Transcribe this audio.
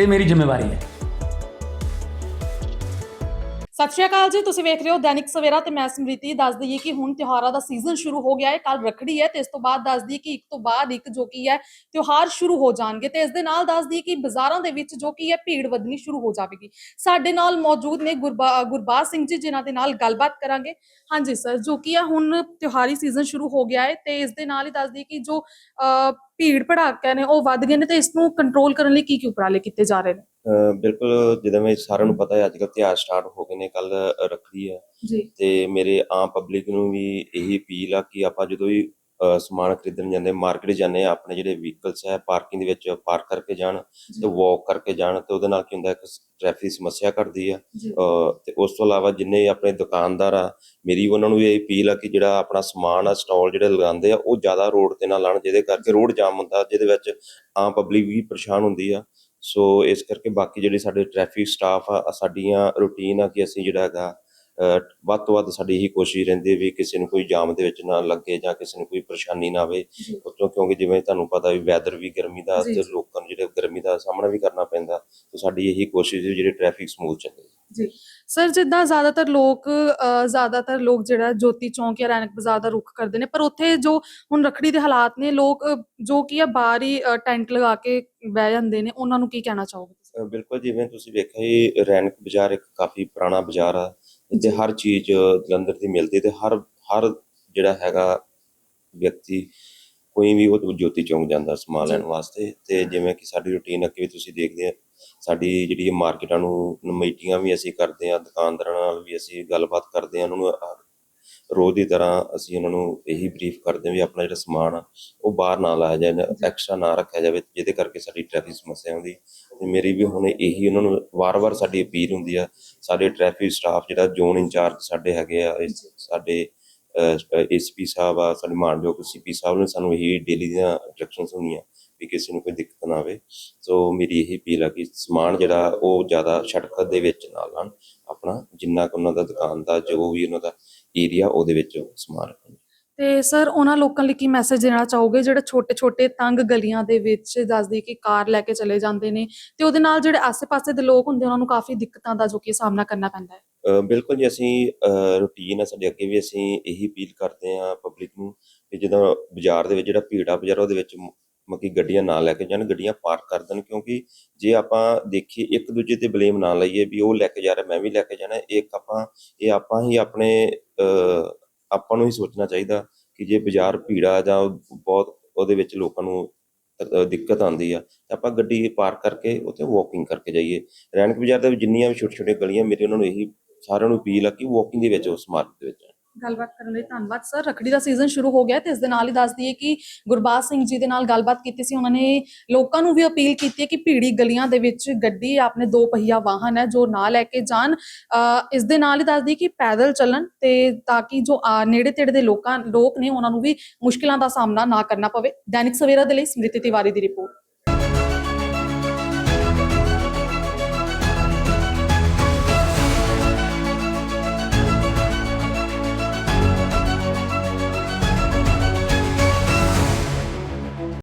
ਇਹ ਮੇਰੀ ਜ਼ਿੰਮੇਵਾਰੀ ਹੈ। ਸਤਿ ਸ਼੍ਰੀ ਅਕਾਲ ਜੀ ਤੁਸੀਂ ਵੇਖ ਰਹੇ ਹੋ ਦੈਨਿਕ ਸਵੇਰਾ ਤੇ ਮੈਂ ਸਮ੍ਰਿਤੀ। ਦੱਸ ਦਈਏ ਕਿ ਹੁਣ ਤਿਉਹਾਰਾਂ ਦਾ ਸੀਜ਼ਨ ਸ਼ੁਰੂ ਹੋ ਗਿਆ ਹੈ ਕੱਲ ਰੱਖੜੀ ਹੈ ਤੇ ਇਸ ਤੋਂ ਬਾਅਦ ਦੱਸ ਦਈਏ ਕਿ ਇੱਕ ਤੋਂ ਬਾਅਦ ਇੱਕ ਜੋ ਕੀ ਹੈ ਤਿਉਹਾਰ ਸ਼ੁਰੂ ਹੋ ਜਾਣਗੇ ਤੇ ਇਸ ਦੇ ਨਾਲ ਦੱਸ ਦਈਏ ਕਿ ਬਾਜ਼ਾਰਾਂ ਦੇ ਵਿੱਚ ਜੋ ਕੀ ਹੈ ਭੀੜ ਵਧਣੀ ਸ਼ੁਰੂ ਹੋ ਜਾਵੇਗੀ। ਸਾਡੇ ਨਾਲ ਮੌਜੂਦ ਨੇ ਗੁਰਬਾ ਗੁਰਬਾਜ ਸਿੰਘ ਜੀ ਜਿਨ੍ਹਾਂ ਦੇ ਨਾਲ ਗੱਲਬਾਤ ਕਰਾਂਗੇ। ਹਾਂਜੀ ਸਰ ਜੋ ਕੀ ਹੈ ਹੁਣ ਤਿਉਹਾਰੀ ਸੀਜ਼ਨ ਸ਼ੁਰੂ ਹੋ ਗਿਆ ਹੈ ਤੇ ਇਸ ਦੇ ਨਾਲ ਹੀ ਦੱਸ ਦਈਏ ਕਿ ਜੋ ਅਹ, ਭੀੜ ਭੜਾਕਿਆਂ ਨੇ ਉਹ ਵੱਧ ਗਏ ਨੇ ਤੇ ਇਸ ਨੂੰ ਕੰਟਰੋਲ ਕਰਨ ਲਈ ਕੀ ਕੀ ਉਪਰਾਲੇ ਕੀਤੇ ਜਾ ਰਹੇ ਨੇ? ਬਿਲਕੁਲ ਜਿੱਦਾਂ ਮੈਂ ਸਾਰਿਆਂ ਨੂੰ ਪਤਾ ਹੈ ਅੱਜ ਕੱਲ੍ਹ ਤਿਉਹਾਰ ਸਟਾਰਟ ਹੋ ਗਏ ਨੇ ਕੱਲ ਰੱਖੜੀ ਹੈ। ਜੀ। ਤੇ ਮੇਰੇ ਆਮ ਪਬਲਿਕ ਨੂੰ ਵੀ ਇਹੀ ਅਪੀਲ ਆ ਕਿ ਆਪਾਂ ਜਦੋਂ ਵੀ ਸਮਾਨ ਖਰੀਦਣ ਜਾਂਦੇ ਮਾਰਕੀਟ ਜਾਂਦੇ ਆ ਆਪਣੇ ਜਿਹੜੇ ਵਹੀਕਲਸ ਹੈ ਪਾਰਕਿੰਗ ਦੇ ਵਿੱਚ ਪਾਰਕ ਕਰਕੇ ਜਾਣ ਤੇ ਵਾਕ ਕਰਕੇ ਜਾਣ ਤੇ ਉਹਦੇ ਨਾਲ ਕੀ ਹੁੰਦਾ ਇੱਕ ਟ੍ਰੈਫਿਕ ਦੀ ਸਮੱਸਿਆ ਘਟਦੀ ਆ। ਤੇ ਉਸ ਤੋਂ ਇਲਾਵਾ ਜਿੰਨੇ ਆਪਣੇ ਦੁਕਾਨਦਾਰ ਆ ਮੇਰੀ ਉਹਨਾਂ ਨੂੰ ਇਹ ਅਪੀਲ ਆ ਕਿ ਜਿਹੜਾ ਆਪਣਾ ਸਮਾਨ ਆ ਸਟਾਲ ਜਿਹੜੇ ਲਗਾਉਂਦੇ ਆ ਉਹ ਜ਼ਿਆਦਾ ਰੋਡ ਤੇ ਨਾ ਲਾਣ ਜਿਹਦੇ ਕਰਕੇ ਰੋਡ ਜਾਮ ਹੁੰਦਾ ਜਿਹਦੇ ਵਿੱਚ ਆਮ ਪਬਲਿਕ ਵੀ ਪਰੇਸ਼ਾਨ ਹੁੰਦੀ ਆ। ਸੋ ਇਸ ਕਰਕੇ ਬਾਕੀ ਜਿਹੜੇ ਸਾਡੇ ਟ੍ਰੈਫਿਕ ਸਟਾਫ ਆ ਸਾਡੀਆਂ ਰੂਟੀਨ ਆ ਕਿ ਅਸੀਂ ਜਿਹੜਾ ਹੈਗਾ ਵੱਧ ਤੋਂ ਵੱਧ ਸਾਡੀ ਇਹੀ ਕੋਸ਼ਿਸ਼ ਰਹਿੰਦੀ ਹੈ ਵੀ ਕਿਸੇ ਨੂੰ ਕੋਈ ਜਾਮ ਦੇ ਵਿੱਚ ਨਾ ਲੱਗੇ ਜਾਂ ਕਿਸੇ ਨੂੰ ਕੋਈ ਪਰੇਸ਼ਾਨੀ ਨਾ ਆਵੇ। ਉੱਤੋਂ ਕਿਉਂਕਿ ਜਿਵੇਂ ਤੁਹਾਨੂੰ ਪਤਾ ਵੀ ਵੈਦਰ ਵੀ ਗਰਮੀ ਦਾ ਤੇ। ਲੋਕਾਂ ਨੂੰ ਜਿਹੜੇ ਗਰਮੀ ਦਾ ਸਾਹਮਣਾ ਵੀ ਕਰਨਾ ਪੈਂਦਾ ਤੇ ਸਾਡੀ ਇਹੀ ਕੋਸ਼ਿਸ਼ ਹੈ ਜਿਹੜੇ ਟ੍ਰੈਫਿਕ ਸਮੂਥ ਚੱਲੇ। ਜੀ। ਸਰ ਜਿੱਦਾਂ ਜ਼ਿਆਦਾਤਰ ਲੋਕ ਜ਼ਿਆਦਾਤਰ ਲੋਕ ਜਿਹੜਾ ਜੋਤੀ ਚੌਂਕ ਜਾਂ ਰੈਣਕ ਬਾਜ਼ਾਰ ਦਾ ਰੁਖ ਕਰਦੇ ਨੇ ਪਰ ਉੱਥੇ ਜੋ ਹੁਣ ਰੱਖੜੀ ਦੇ ਹਾਲਾਤ ਨੇ ਲੋਕ ਜੋ ਕੀ ਆ ਬਾਹਰ ਹੀ ਟੈਂਟ ਲਗਾ ਕੇ ਬਹਿ ਜਾਂਦੇ ਨੇ ਉਹਨਾਂ ਨੂੰ ਕੀ ਕਹਿਣਾ ਚਾਹੋਗੇ ਬਿਲਕੁਲ ਜਿਵੇਂ ਤੁਸੀਂ ਵੇਖਿਆ ਇਹ ਰੈਨਕ ਬਾਜ਼ਾਰ ਇੱਕ ਕਾਫੀ ਪੁਰਾਣਾ ਬਾਜ਼ਾਰ ਆ। ਇੱਥੇ ਹਰ ਚੀਜ਼ ਜਲੰਧਰ ਦੀ ਮਿਲਦੀ ਤੇ ਹਰ ਹਰ ਜਿਹੜਾ ਹੈਗਾ ਵਿਅਕਤੀ ਕੋਈ ਵੀ ਉਹ ਜੋਤੀ ਚੌਂਕ ਜਾਂਦਾ ਸਮਾਨ ਲੈਣ ਵਾਸਤੇ ਤੇ ਜਿਵੇਂ ਕਿ ਸਾਡੀ ਰੁਟੀਨ ਅੱਗੇ ਵੀ ਤੁਸੀਂ ਦੇਖਦੇ ਆ ਸਾਡੀ ਜਿਹੜੀ ਮਾਰਕੀਟਾਂ ਨੂੰ ਮੀਟਿੰਗਾਂ ਵੀ ਅਸੀਂ ਕਰਦੇ ਆ ਦੁਕਾਨਦਾਰਾਂ ਨਾਲ ਵੀ ਅਸੀਂ ਗੱਲਬਾਤ ਕਰਦੇ ਆ ਉਹਨਾਂ ਨੂੰ ਰੋਜ਼ ਦੀ ਤਰ੍ਹਾਂ ਅਸੀਂ ਉਹਨਾਂ ਨੂੰ ਇਹੀ ਬਰੀਫ ਕਰਦੇ ਹਾਂ ਵੀ ਆਪਣਾ ਜਿਹੜਾ ਸਮਾਨ ਆ, ਉਹ ਬਾਹਰ ਨਾ ਲਾਇਆ ਜਾਏ ਐਕਸਟਰਾ ਨਾ ਰੱਖਿਆ ਜਾਵੇ, ਜਿਹਦੇ ਕਰਕੇ ਸਾਡੀ ਟ੍ਰੈਫਿਕ ਸਮੱਸਿਆ ਆਉਂਦੀ। ਤੇ ਮੇਰੀ ਵੀ ਹੁਣ ਇਹੀ ਉਹਨਾਂ ਨੂੰ ਵਾਰ-ਵਾਰ ਸਾਡੀ ਅਪੀਲ ਹੁੰਦੀ ਆ, ਸਾਡੇ ਟ੍ਰੈਫਿਕ ਸਟਾਫ ਜਿਹੜਾ ਜ਼ੋਨ ਇੰਚਾਰਜ ਸਾਡੇ ਹੈਗੇ ਆ, ਇਸ- ਸਾਡੇ ਐਸਪੀ ਸਾਹਿਬ ਆ, ਸਾਡੇ ਮਾਨਯੋਗ ਸੀਪੀ ਸਾਹਿਬ ਨੇ ਸਾਨੂੰ ਇਹੀ ਡੇਲੀ ਦੀਆਂ ਇੰਸਟਰਕਸ਼ਨਸ ਹੁੰਦੀਆਂ ਵੀ ਕਿਸੇ ਨੂੰ ਕੋਈ ਦਿੱਕਤ ਨਾ ਆਵੇ। ਸੋ ਮੇਰੀ ਇਹੀ ਅਪੀਲ ਆ ਕਿ ਸਮਾਨ ਜਿਹੜਾ ਉਹ ਜ਼ਿਆਦਾ ਸੜਕ ਦੇ ਵਿੱਚ ਨਾ ਲਾਣ, ਆਪਣਾ ਜਿੰਨਾ ਕੁ ਉਹਨਾਂ ਦਾ ਦੁਕਾਨ ਦਾ, ਜੋ ਵੀ ਉਹਨਾਂ ਦਾ ਏਰੀਆ ਉਹਦੇ ਵਿੱਚ ਸਮਾਨ ਰੱਖਣ। ਤੇ ਸਰ ਉਹਨਾਂ ਲੋਕਾਂ ਲਈ ਕੀ ਮੈਸੇਜ ਦੇਣਾ ਚਾਹੋਗੇ? ਜਿਹੜੇ ਛੋਟੇ-ਛੋਟੇ ਤੰਗ ਗਲੀਆਂ ਦੇ ਵਿੱਚ ਦੱਸਦੀ ਕਿ ਕਾਰ ਲੈ ਕੇ ਚਲੇ ਜਾਂਦੇ ਨੇ ਤੇ ਉਹਦੇ ਨਾਲ ਜਿਹੜੇ ਆਸ-ਪਾਸੇ ਦੇ ਲੋਕ ਹੁੰਦੇ ਉਹਨਾਂ ਨੂੰ ਕਾਫੀ ਦਿੱਕਤਾਂ ਦਾ ਜੋ ਕਿ ਸਾਹਮਣਾ ਕਰਨਾ ਪੈਂਦਾ ਹੈ। ਬਿਲਕੁਲ ਜੀ ਅਸੀਂ ਰੂਟੀਨ ਆ ਸਾਡੇ ਅੱਗੇ ਵੀ ਅਸੀਂ ਇਹੀ ਅਪੀਲ ਕਰਦੇ ਆ ਪਬਲਿਕ ਨੂੰ ਕਿ ਜਦੋਂ ਬਾਜ਼ਾਰ ਦੇ ਵਿੱਚ ਜਿਹੜਾ ਭੀੜ ਬਾਜ਼ਾਰ ਉਹਦੇ ਵਿੱਚ ਮੱਕੀ ਗੱਡੀਆਂ ਨਾ ਲੈ ਕੇ ਜਾਣ ਗੱਡੀਆਂ ਪਾਰਕ ਕਰ ਦੇਣ ਕਿਉਂਕਿ ਜੇ ਆਪਾਂ ਦੇਖੀਏ ਇੱਕ ਦੂਜੇ ਤੇ ਬਲੇਮ ਨਾ ਲਈਏ ਵੀ ਉਹ ਲੈ ਕੇ ਜਾ ਰਿਹਾ ਮੈਂ ਵੀ ਲੈ ਕੇ ਜਾਣਾ ਇੱਕ ਆਪਾਂ ਇਹ ਆਪਾਂ ਹੀ ਆਪਣੇ ਆਪਾਂ ਨੂੰ ਹੀ ਸੋਚਣਾ ਚਾਹੀਦਾ ਕਿ ਜੇ ਬਾਜ਼ਾਰ ਭੀੜਾ ਜਾਂ ਬਹੁਤ ਉਹਦੇ ਵਿੱਚ ਲੋਕਾਂ ਨੂੰ ਦਿੱਕਤ ਆਉਂਦੀ ਆ ਆਪਾਂ ਗੱਡੀ ਪਾਰਕ ਕਰਕੇ ਉੱਥੇ ਵਾਕਿੰਗ ਕਰਕੇ ਜਾਈਏ। ਰੈਣਕ ਬਾਜ਼ਾਰ ਦੇ ਵਿੱਚ ਜਿੰਨੀਆਂ ਵੀ ਛੋਟੇ ਛੋਟੇ ਗਲੀਆਂ, ਮੇਰੀ ਉਹਨਾਂ ਨੂੰ ਇਹੀ ਸਾਰਿਆਂ ਨੂੰ ਅਪੀਲ ਆ ਕਿ ਵਾਕਿੰਗ ਦੇ ਵਿੱਚ, ਉਸ ਮਾਰਕੀਟ ਦੇ ਵਿੱਚ ਗੱਲਬਾਤ ਕਰਨ ਲਈ ਧੰਨਵਾਦ ਸਰ ਰੱਖੜੀ ਦਾ ਸੀਜ਼ਨ ਸ਼ੁਰੂ ਹੋ ਗਿਆ ਤੇ ਇਸ ਦੇ ਨਾਲ ਹੀ ਦੱਸ ਦਈਏ ਕਿ ਗੁਰਬਾਜ ਸਿੰਘ ਜੀ ਦੇ ਨਾਲ ਗੱਲਬਾਤ ਕੀਤੀ ਸੀ। ਉਹਨਾਂ ਨੇ ਲੋਕਾਂ ਨੂੰ ਵੀ ਅਪੀਲ ਕੀਤੀ ਹੈ ਕਿ ਭੀੜੀ ਗਲੀਆਂ ਦੇ ਵਿੱਚ ਗੱਡੀ, ਆਪਣੇ ਦੋ ਪਹੀਆ ਵਾਹਨ ਹੈ ਜੋ ਨਾ ਲੈ ਕੇ ਜਾਣ। ਅਹ ਇਸ ਦੇ ਨਾਲ ਹੀ ਦੱਸ ਦਈਏ ਕਿ ਪੈਦਲ ਚੱਲਣ ਤੇ ਤਾਂ ਕਿ ਜੋ ਨੇੜੇ ਤੇੜੇ ਦੇ ਲੋਕਾਂ, ਲੋਕ ਨੇ, ਉਹਨਾਂ ਨੂੰ ਵੀ ਮੁਸ਼ਕਿਲਾਂ ਦਾ ਸਾਹਮਣਾ ਨਾ ਕਰਨਾ ਪਵੇ। ਦੈਨਿਕ ਸਵੇਰਾ ਦੇ ਲਈ ਸਮ੍ਰਿਤੀ ਤਿਵਾਰੀ ਦੀ ਰਿਪੋਰਟ।